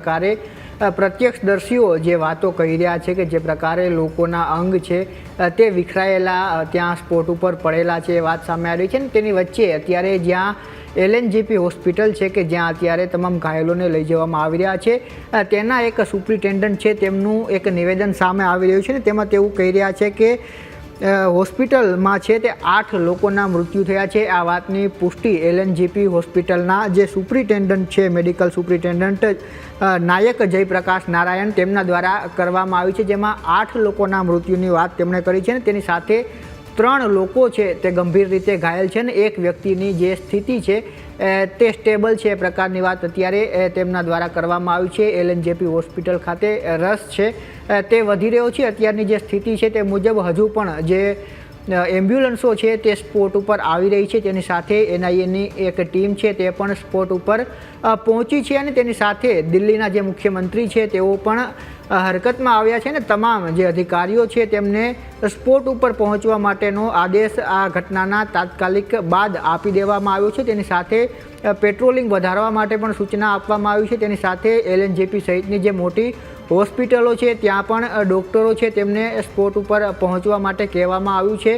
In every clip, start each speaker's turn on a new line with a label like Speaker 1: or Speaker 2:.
Speaker 1: પ્રકારે પ્રત્યક્ષદર્શીઓ જે વાતો કહી રહ્યા છે કે જે પ્રકારે લોકોના અંગ છે તે વિખરાયેલા ત્યાં સ્પોટ ઉપર પડેલા છે એ વાત સામે આવી છે ને તેની વચ્ચે અત્યારે જ્યાં એલએનજીપી હોસ્પિટલ છે કે જ્યાં અત્યારે તમામ ઘાયલોને લઈ જવામાં આવી રહ્યા છે તેના એક સુપ્રિન્ટેન્ડન્ટ છે તેમનું એક નિવેદન સામે આવી રહ્યું છે ને તેમાં તેવું કહી રહ્યા છે કે હોસ્પિટલમાં છે તે આઠ લોકોના મૃત્યુ થયા છે. આ વાતની પુષ્ટિ એલએનજીપી હોસ્પિટલના જે સુપ્રિન્ટેન્ડન્ટ છે, મેડિકલ સુપ્રિન્ટેન્ડન્ટ નાયક જયપ્રકાશ નારાયણ તેમના દ્વારા કરવામાં આવી છે, જેમાં આઠ લોકોના મૃત્યુની વાત તેમણે કરી છે ને તેની સાથે ત્રણ લોકો છે તે ગંભીર રીતે ઘાયલ છે ને એક વ્યક્તિની જે સ્થિતિ છે તે સ્ટેબલ છે એ પ્રકારની વાત અત્યારે તેમના દ્વારા કરવામાં આવી છે. એલએનજેપી હોસ્પિટલ ખાતે રસ છે. તે વધી રહ્યો છે. અત્યારની જે સ્થિતિ છે તે મુજબ હજુ પણ જે એમ્બ્યુલન્સો છે તે સ્પોટ ઉપર આવી રહી છે. તેની સાથે એનઆઈએની એક ટીમ છે તે પણ સ્પોટ ઉપર પહોંચી છે અને તેની સાથે દિલ્હીના જે મુખ્યમંત્રી છે તેઓ પણ હરકતમાં આવ્યા છે ને તમામ જે અધિકારીઓ છે તેમને સ્પોટ ઉપર પહોંચવા માટેનો આદેશ આ ઘટનાના તાત્કાલિક બાદ આપી દેવામાં આવ્યો છે. તેની સાથે પેટ્રોલિંગ વધારવા માટે પણ સૂચના આપવામાં આવી છે. તેની સાથે એલએનજેપી સહિતની જે મોટી હોસ્પિટલો છે, ત્યાં પણ ડૉક્ટરો છે તેમને સ્પોટ ઉપર પહોંચવા માટે કહેવામાં આવ્યું છે.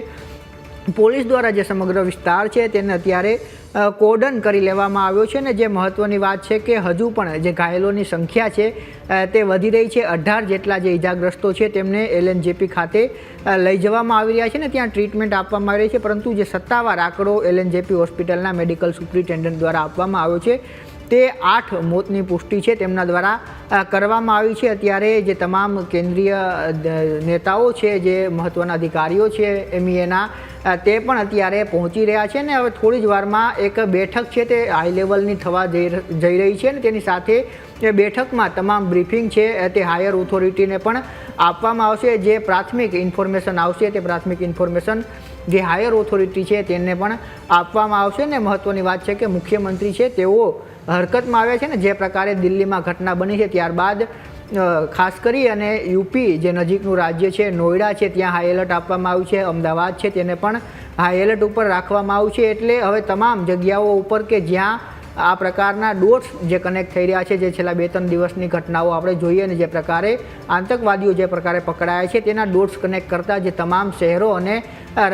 Speaker 1: પોલીસ દ્વારા જે સમગ્ર વિસ્તાર છે તેને અત્યારે કોર્ડન કરી લેવામાં આવ્યો છે ને જે મહત્ત્વની વાત છે કે હજુ પણ જે ઘાયલોની સંખ્યા છે તે વધી રહી છે. અઢાર જેટલા જે ઇજાગ્રસ્તો છે તેમને એલએનજેપી ખાતે લઈ જવામાં આવી રહ્યા છે ને ત્યાં ટ્રીટમેન્ટ આપવામાં આવી રહી છે. પરંતુ જે સત્તાવાર આંકડો એલએનજેપી હોસ્પિટલના મેડિકલ સુપ્રિન્ટેન્ડન્ટ દ્વારા આપવામાં આવ્યો છે તે આઠ મોતની પુષ્ટિ છે તેમના દ્વારા કરવામાં આવી છે. અત્યારે જે તમામ કેન્દ્રીય નેતાઓ છે, જે મહત્ત્વના અધિકારીઓ છે એમઈએના તે પણ અત્યારે પહોંચી રહ્યા છે ને હવે થોડી જ વારમાં એક બેઠક છે તે હાઈ લેવલની થવા જઈ રહી છે ને તેની સાથે એ બેઠકમાં તમામ બ્રીફિંગ છે તે હાયર ઓથોરિટીને પણ આપવામાં આવશે. જે પ્રાથમિક ઇન્ફોર્મેશન આવશે તે પ્રાથમિક ઇન્ફોર્મેશન જે હાયર ઓથોરિટી છે તેને પણ આપવામાં આવશે ને મહત્ત્વની વાત છે કે મુખ્યમંત્રી છે તેઓ હરકતમાં આવ્યા છે ને જે પ્રકારે દિલ્હીમાં ઘટના બની છે ત્યારબાદ ખાસ કરી અને યુપી જે નજીકનું રાજ્ય છે નોઈડા છે ત્યાં હાઈ એલર્ટ આપવામાં આવ્યું છે, અમદાવાદ છે તેને પણ હાઈ એલર્ટ ઉપર રાખવામાં આવ્યું છે એટલે હવે તમામ જગ્યાઓ ઉપર કે જ્યાં આ પ્રકારના ડોટ્સ જે કનેક્ટ થઈ રહ્યા છે, જે છેલ્લા બે ત્રણ દિવસની ઘટનાઓ આપણે જોઈએ અને જે પ્રકારે આતંકવાદીઓ જે પ્રકારે પકડાયા છે, તેના ડોટ્સ કનેક્ટ કરતા જે તમામ શહેરો અને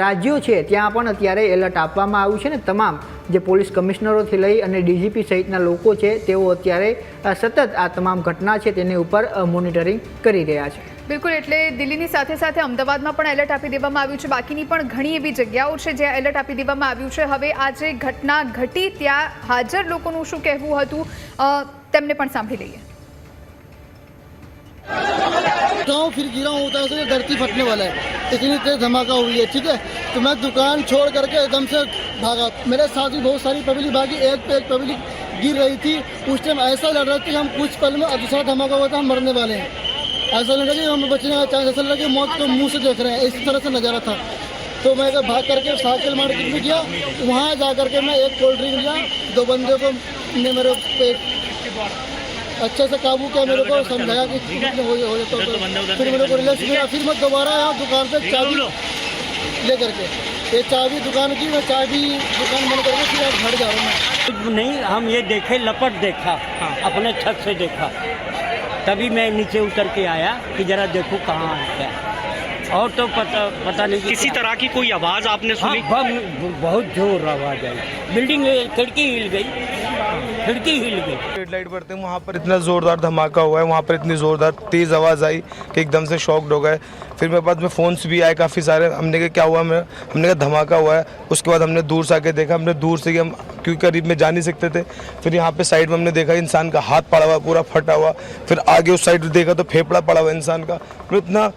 Speaker 1: રાજ્યો છે, ત્યાં પણ અત્યારે એલર્ટ આપવામાં આવ્યું છે ને તમામ જે પોલીસ કમિશનરોથી લઈ અને ડીજીપી સહિતના લોકો છે, તેઓ અત્યારે સતત આ તમામ ઘટના છે તેની ઉપર મોનિટરિંગ કરી રહ્યા છે.
Speaker 2: બિલકુલ, એટલે દિલ્હીની સાથે સાથે અમદાવાદમાં પણ એલર્ટ આપી દેવામાં આવ્યું છે. બાકીની પણ ઘણી એવી જગ્યાઓ છે જ્યાં એલર્ટ આપી દેવામાં આવ્યું છે. હવે આ જે ઘટના ઘટી, ત્યાં હાજર લોકોનું શું કહેવું હતું તેમને પણ સાંભળી લઈએ.
Speaker 3: गाँव फिर गिरा हूँ उधर से धरती फटने वाला है। इतनी तेज धमाका हुई है, ठीक है? तो मैं दुकान छोड़ करके एकदम से भागा। मेरे साथ भी बहुत सारी पब्लिक भागी, एक पे एक पब्लिक गिर रही थी। उस टाइम ऐसा लड़ रहा था कि हम कुछ पल में दूसरा धमाका हुआ था, हम मरने वाले हैं। ऐसा लग रहा कि हम बचने का चांस ऐसा लग रहा कि मौत को मुँह से देख रहे हैं। इस तरह से नज़ारा था। तो मैं भाग करके साइकिल मार्केट में गया। वहाँ जा करके मैं एक कोल्ड ड्रिंक लिया। दो बंदे को ने मेरे अच्छे से काबू किया मेरे को समझाया कि हो। हो जाता तो फिर मेरे को रिलैक्स किया फिर मैं दोबारा आया दुकान पे चाबी ले। करके ये चाबी दुकान की मैं चाबी दुकान बंद करके फिर अब घर जा रहा हूँ
Speaker 4: नहीं हम ये देखे लपट देखा अपने छत से देखा। तभी मैं नीचे उतर के आया कि जरा देखो कहाँ है और तो पता पता नहीं
Speaker 5: किसी तरह की कोई आवाज़ आपने
Speaker 4: हाँ
Speaker 5: सुनी?
Speaker 4: बम बहुत ज़ोर आवाज़ आई। बिल्डिंग खिड़की हिल गई। खिड़की हिल गई।
Speaker 6: लाइट पर थे वहाँ पर इतना ज़ोरदार धमाका हुआ है, वहाँ पर इतनी ज़ोरदार तेज़ आवाज़ आई कि एकदम से शॉक्ड हो गए। फिर मेरे पास में फ़ोन्स भी आए, काफ़ी सारे। हमने कहा, क्या हुआ? मैं हमने कहा, धमाका हुआ है। उसके बाद हमने दूर से आके देखा। हमने दूर से हम क्योंकि करीब में जा नहीं सकते थे। फिर यहाँ पे साइड में हमने देखा, इंसान का हाथ पड़ा हुआ, पूरा फटा हुआ। फिर आगे उस साइड देखा तो फेफड़ा पड़ा हुआ इंसान का। तो इतना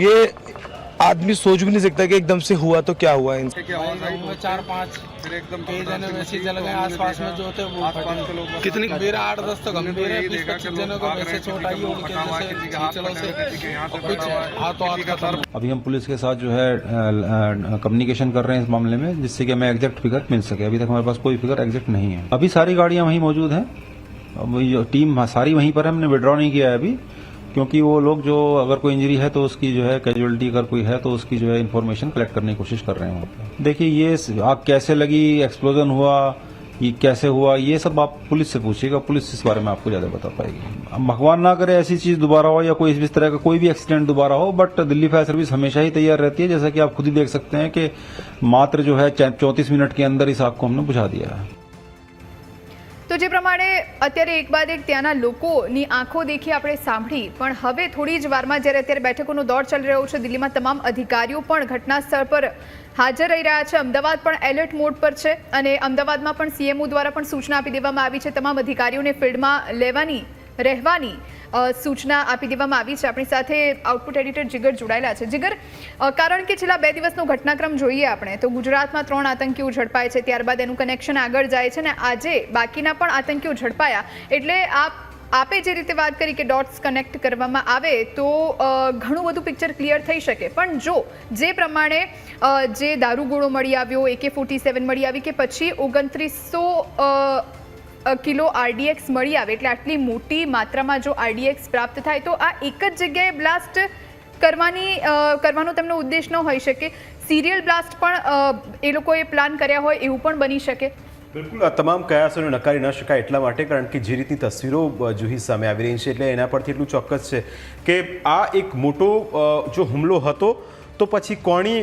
Speaker 6: ये आदमी सोच भी नहीं सकता कि एकदम से हुआ तो क्या हुआ इनसे
Speaker 7: चार पाँच कई जने वैसे जल गए आसपास में जो थे वो
Speaker 5: कितनी
Speaker 7: गंभीर आठ दस तो गंभीर है जनों को वैसे चोट आई है।
Speaker 8: अभी हम पुलिस के साथ जो है कम्युनिकेशन कर रहे हैं इस मामले में जिससे कि हमें एग्जैक्ट फिगर मिल सके। अभी तक हमारे पास कोई फिगर एग्जैक्ट नहीं है। अभी सारी गाड़ियाँ वहीं मौजूद हैं। टीम सारी वहीं पर है हमने विड्रॉ नहीं किया है अभी। क्योंकि वो लोग जो अगर कोई इंजरी है तो उसकी जो है कैजुअलिटी अगर कोई है तो उसकी जो है इन्फॉर्मेशन कलेक्ट करने की कोशिश कर रहे हैं वहाँ देखिए, ये आग कैसे लगी एक्सप्लोजन हुआ, ये कैसे हुआ, ये सब आप पुलिस से पूछिएगा, पुलिस इस बारे में आपको ज़्यादा बता पाएगी। भगवान ना करे ऐसी चीज़ दोबारा हो या कोई इस तरह का कोई भी एक्सीडेंट दोबारा हो बट दिल्ली फायर सर्विस हमेशा ही तैयार रहती है। जैसा कि आप खुद ही देख सकते हैं कि मात्र जो है चौंतीस मिनट के अंदर इस आग को हमने बुझा दिया है।
Speaker 2: પ્રમાણે અત્યારે એક બાદ એક ત્યાંના લોકોની આંખો દેખી આપણે સાંભળી. પણ હવે થોડી જ વારમાં જ્યારે અત્યારે બેઠકોનો દોર ચાલી રહ્યો છે, દિલ્હીમાં તમામ અધિકારીઓ પણ ઘટના સ્થળ પર હાજર રહી રહ્યા છે. અમદાવાદ પણ એલર્ટ મોડ પર છે અને અમદાવાદમાં પણ સીએમઓ દ્વારા પણ સૂચના આપી દેવામાં આવી છે. તમામ અધિકારીઓને ફિલ્ડમાં લેવાની રહેવાની સૂચના આપી દેવામાં આવી છે. આપણી સાથે આઉટપુટ એડિટર જીગર જોડાયેલા છે. જીગર કારણ કે છેલ્લા બે દિવસનો ઘટનાક્રમ જોઈએ આપણે, તો ગુજરાતમાં ત્રણ આતંકીઓ ઝડપાય છે. ત્યારબાદ એનું કનેક્શન આગળ જાય છે ને આજે બાકીના પણ આતંકીઓ ઝડપાયા. એટલે આપ, આપે જે રીતે વાત કરી કે ડોટ્સ કનેક્ટ કરવામાં આવે, તો ઘણું બધું પિક્ચર ક્લિયર થઈ શકે. પણ જો જે પ્રમાણે જે દારૂગોળો મળી આવ્યો એકે ફોર્ટી સેવન મળી આવી કે પછી ઓગણત્રીસો કિલો આરડીએક્સ મળી આવે એટલે આટલી મોટી માત્રામાં જો આરડીએક્સ પ્રાપ્ત થાય તો આ એક જ જગ્યાએ બ્લાસ્ટ કરવાની કરવાનો તેમનો ઉદ્દેશ ન હોઈ શકે. સિરિયલ બ્લાસ્ટ પણ એ લોકોએ પ્લાન કર્યા હોય એવું પણ બની શકે.
Speaker 5: બિલકુલ, આ તમામ કયાસોને નકારી ન શકાય એટલા માટે, કારણ કે જે રીતની તસવીરો જુહી સામે આવી રહી છે એટલે એના પરથી એટલું ચોક્કસ છે કે આ એક મોટો જો હુમલો હતો તો પછી કોણી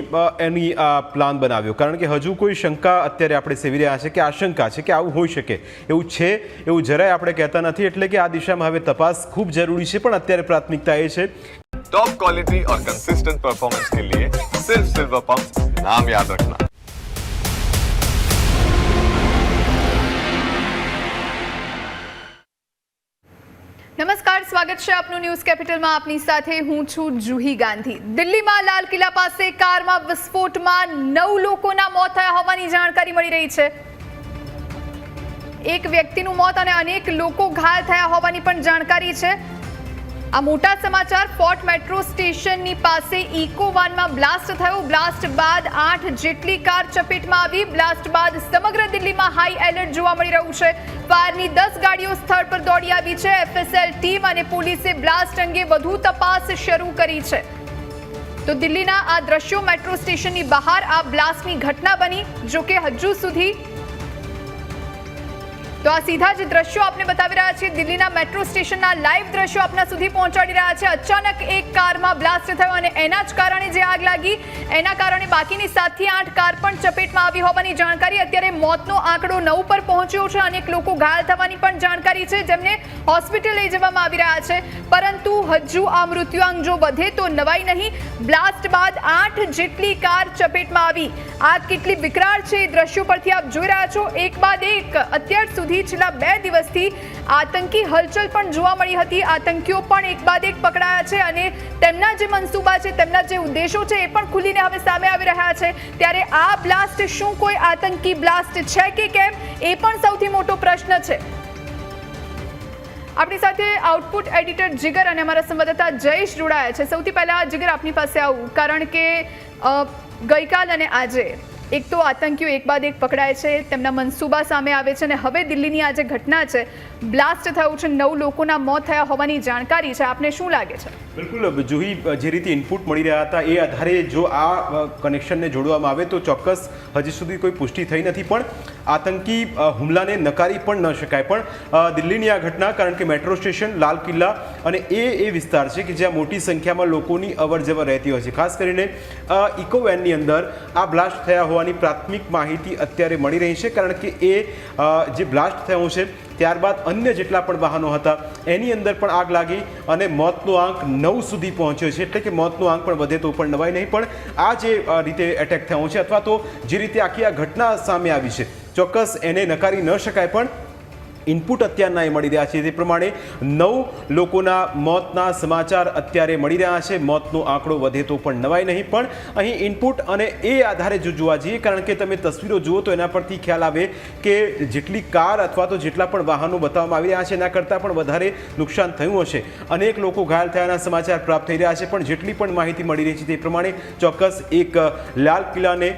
Speaker 5: એની આ પ્લાન બનાવ્યો? કારણ કે હજુ કોઈ શંકા અત્યારે આપણે સેવી રહ્યા છે કે આશંકા છે કે આવું હોઈ શકે. એવું છે, એવું જરાય આપણે કહેતા નથી, એટલે કે આ દિશામાં હવે તપાસ ખૂબ જરૂરી છે, પણ અત્યારે પ્રાથમિકતા એ છે.
Speaker 9: ટોપ ક્વોલિટી ઓર કન્સિસ્ટન્ટ પરફોર્મન્સ કે લીએ સિલ્વર પમ્પ નામ યાદ રખના.
Speaker 2: નમસ્કાર, સ્વાગત છે આપનું ન્યૂઝ કેપિટલમાં. આપની સાથે હું છું જુહી ગાંધી. દિલ્હીમાં લાલ કિલ્લા પાસે કારમાં વિસ્ફોટમાં નવ લોકોના મોત થયા હોવાની જાણકારી મળી રહી છે. એક વ્યક્તિનું મોત અને અનેક લોકો ઘાયલ થયા હોવાની પણ જાણકારી છે. આ મોટા સમાચાર, ફોર્ટ મેટ્રો સ્ટેશનની પાસે ઇકોવાનમાં બ્લાસ્ટ થયો. બ્લાસ્ટ બાદ આઠ જેટલી કાર ચપેટમાં આવી. બ્લાસ્ટ બાદ સમગ્ર દિલ્હીમાં હાઈ એલર્ટ જોવા મળી રહ્યું છે. ફાયરની દસ ગાડીઓ સ્થળ પર દોડી આવી છે. એફએસએલ ટીમ અને પોલીસે બ્લાસ્ટ અંગે વધુ તપાસ શરૂ કરી છે. તો દિલ્હીના આ દ્રશ્યો મેટ્રો સ્ટેશનની બહાર આ બ્લાસ્ટની ઘટના બની, જોકે હજુ સુધી તો આ સીધા જ દ્રશ્યો આપને બતાવી રહ્યા છીએ. દિલ્હીના મેટ્રો સ્ટેશનના લાઈવ દ્રશ્યો આપના સુધી પહોંચાડી રહ્યા છે. અચાનક એક કારમાં બ્લાસ્ટ થયો અને એના જ કારણે જે આગ લાગી, એના કારણે બાકીની સાતથી આઠ કાર પણ ચપેટમાં આવી હોવાની જાણકારી અત્યારે મોતનો આંકડો નવ પર પહોંચ્યો છે અનેક લોકો ઘાયલ થવાની પણ જાણકારી છે, જેમને હોસ્પિટલ લઈ જવામાં આવી રહ્યા છે. પરંતુ હજુ આ મૃત્યુઆંક જો વધે તો નવાઈ નહીં. બ્લાસ્ટ બાદ આઠ જેટલી કાર ચપેટમાં આવી. આગ કેટલી વિકરાળ છે એ દ્રશ્યો પરથી આપ જોઈ રહ્યા છો. એક બાદ એક, અત્યાર સુધી છેલ્લા બે દિવસથી આતંકી હલચલ પણ જોવા મળી હતી. આતંકીઓ પણ એક બાદ એક પકડાયા છે અને તેમના જે મનસૂબા છે, તેમના જે ઉદ્દેશો છે એ પણ ખુલીને હવે સામે આવી રહ્યા છે. ત્યારે આ બ્લાસ્ટ શું કોઈ આતંકી બ્લાસ્ટ છે કે કેમ? એ પણ સૌથી મોટો પ્રશ્ન છે. આપણી સાથે આઉટપુટ એડિટર જીગર અને અમારા સંવાદદાતા જયેશ જોડાયા છે. સૌથી પહેલા જીગર, આપની પાસે આવું, કારણ કે ગઈકાલ અને આજે એક તો આતંકીઓ એક બાદ એક પકડાય છે, તેમના મનસૂબા સામે આવે છે અને હવે દિલ્હીની આ જે ઘટના છે, બ્લાસ્ટ થયું છે, નવ લોકોના મોત થયા હોવાની જાણકારી છે. આપને શું લાગે છે?
Speaker 5: બિલકુલ જુહી જે રીતે ઇનપુટ મળી રહ્યા હતા, એ આધારે જો આ કનેક્શનને જોડવામાં આવે તો ચોક્કસ હજી સુધી કોઈ પુષ્ટિ થઈ નથી. પણ આતંકી હુમલાને નકારી પણ ન શકાય. પણ દિલ્હીની આ ઘટના, કારણ કે મેટ્રો સ્ટેશન લાલ કિલ્લા અને એ એ વિસ્તાર છે કે જ્યાં મોટી સંખ્યામાં લોકોની અવર જવર રહેતી હોય છે. ખાસ કરીને ઇકો વેનની અંદર આ બ્લાસ્ટ થયા હોવાની પ્રાથમિક માહિતી અત્યારે મળી રહી છે, કારણ કે એ જે બ્લાસ્ટ થયો છે, ત્યારબાદ અન્ય જેટલા પણ વાહનો હતા, એની અંદર પણ આગ લાગી અને મોતનો આંક નવ સુધી પહોંચ્યો છે. એટલે કે મોતનો આંક પણ વધે તો પણ નવાય નહીં, પણ આ જે રીતે એટેક થયો છે, અથવા તો જે રીતે આખી આ ઘટના સામે આવી છે, ચોક્કસ એને નકારી ન શકાય પણ ઇનપુટ અત્યારના એ મળી રહ્યા છે. તે પ્રમાણે નવ લોકોના મોતના સમાચાર અત્યારે મળી રહ્યા છે. મોતનો આંકડો વધે તો પણ નવાય નહીં. પણ અહીં ઇનપુટ અને એ આધારે જો જોવા જઈએ, કારણ કે તમે તસવીરો જુઓ તો એના પરથી ખ્યાલ આવે કે જેટલી કાર અથવા તો જેટલા પણ વાહનો બતાવવામાં આવી રહ્યા છે, એના કરતાં પણ વધારે નુકસાન થયું હશે. અનેક લોકો ઘાયલ થયાના સમાચાર પ્રાપ્ત થઈ રહ્યા છે, પણ જેટલી પણ માહિતી મળી રહી છે તે પ્રમાણે ચોક્કસ એક, લાલ કિલ્લાને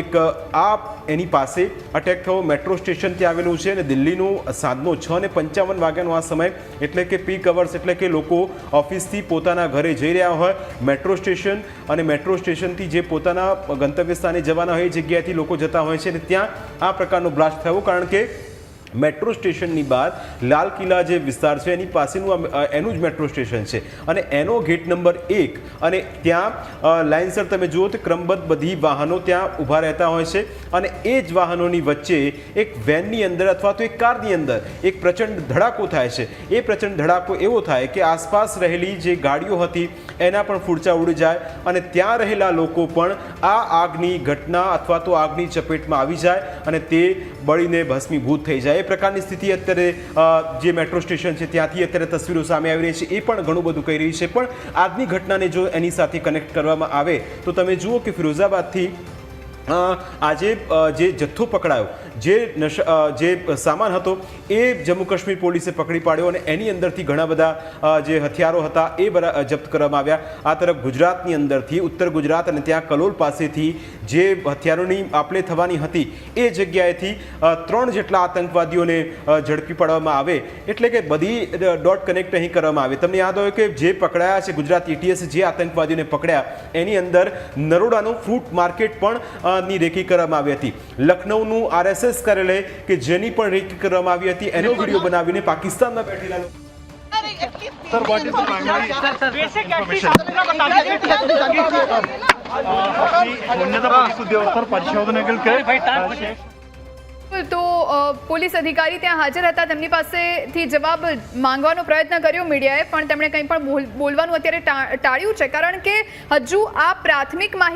Speaker 5: એક આ એની પાસે અટેક થયો. મેટ્રો સ્ટેશન ત્યાં આવેલું છે અને દિલ્હીનું સાંજનો છ ને પંચાવન વાગ્યાનો આ સમય, એટલે કે પીક અવર્સ એટલે કે લોકો ઓફિસથી પોતાના ઘરે જઈ રહ્યા હોય. મેટ્રો સ્ટેશન અને મેટ્રો સ્ટેશનથી જે પોતાના ગંતવ્ય સ્થાને જવાના હોય એ જગ્યાએથી લોકો જતા હોય છે અને ત્યાં આ પ્રકારનો બ્લાસ્ટ થયો. કારણ કે મેટ્રો સ્ટેશનની બહાર લાલ કિલ્લા જે વિસ્તાર છે, એની પાસેનું એનું જ મેટ્રો સ્ટેશન છે. અને એનો ગેટ નંબર એક અને ત્યાં લાઇનસર તમે જુઓ તો ક્રમબદ્ધ બધી વાહનો ત્યાં ઊભા રહેતા હોય છે અને એ જ વાહનોની વચ્ચે એક વેનની અંદર અથવા તો એક કારની અંદર એક પ્રચંડ ધડાકો થાય છે. એ પ્રચંડ ધડાકો એવો થાય કે આસપાસ રહેલી જે ગાડીઓ હતી એના પણ ફૂડચા ઉડી જાય અને ત્યાં રહેલા લોકો પણ આ આગની ઘટના અથવા તો આગની ચપેટમાં આવી જાય અને તે બળીને ભસ્મીભૂત થઈ જાય. પ્રકારની સ્થિતિ અત્યારે જે મેટ્રો સ્ટેશન છે ત્યાંથી અત્યારે તસવીરો સામે આવી રહી છે, એ પણ ઘણું બધું કહી રહી છે. પણ આજની ઘટનાને જો એની સાથે કનેક્ટ કરવામાં આવે, તો તમે જુઓ કે ફિરોઝાબાદથી આજે જે જથ્થો પકડાયો, જે નશા જે સામાન હતો, એ જમ્મુ કાશ્મીર પોલીસે પકડી પાડ્યો અને એની અંદરથી ઘણા બધા જે હથિયારો હતા, એ જપ્ત કરવામાં આવ્યા. આ તરફ ગુજરાતની અંદરથી, ઉત્તર ગુજરાત અને ત્યાં કલોલ પાસેથી જે હથિયારોની આપલે થવાની હતી, એ જગ્યાએથી ત્રણ જેટલા આતંકવાદીઓને ઝડપી પાડવામાં આવે, એટલે કે બધી ડોટ કનેક્ટ અહીં કરવામાં આવે. તમને યાદ હોય કે જે પકડાયા છે ગુજરાત એટીએસ જે આતંકવાદીઓને પકડ્યા, એની અંદર નરોડાનું ફ્રૂટ માર્કેટ પણ ની રેકી કરવામાં આવી હતી. લખનૌનું આરએસએસ કાર્યાલય કે જેની પણ રેકી કરવામાં આવી હતી એનો વીડિયો બનાવીને પાકિસ્તાનમાં બેઠેલા લોકો
Speaker 2: તો પોલીસ અધિકારી ત્યાં હાજર હતા. તેમની પાસેથી જવાબ માંગવાનો પ્રયત્ન કર્યો મીડિયાએ પણ તેમણે કંઈ પણ બોલવાનું અત્યારે ટાળ્યું છે. કારણ કે હજુ આ પ્રાથમિક માહિતી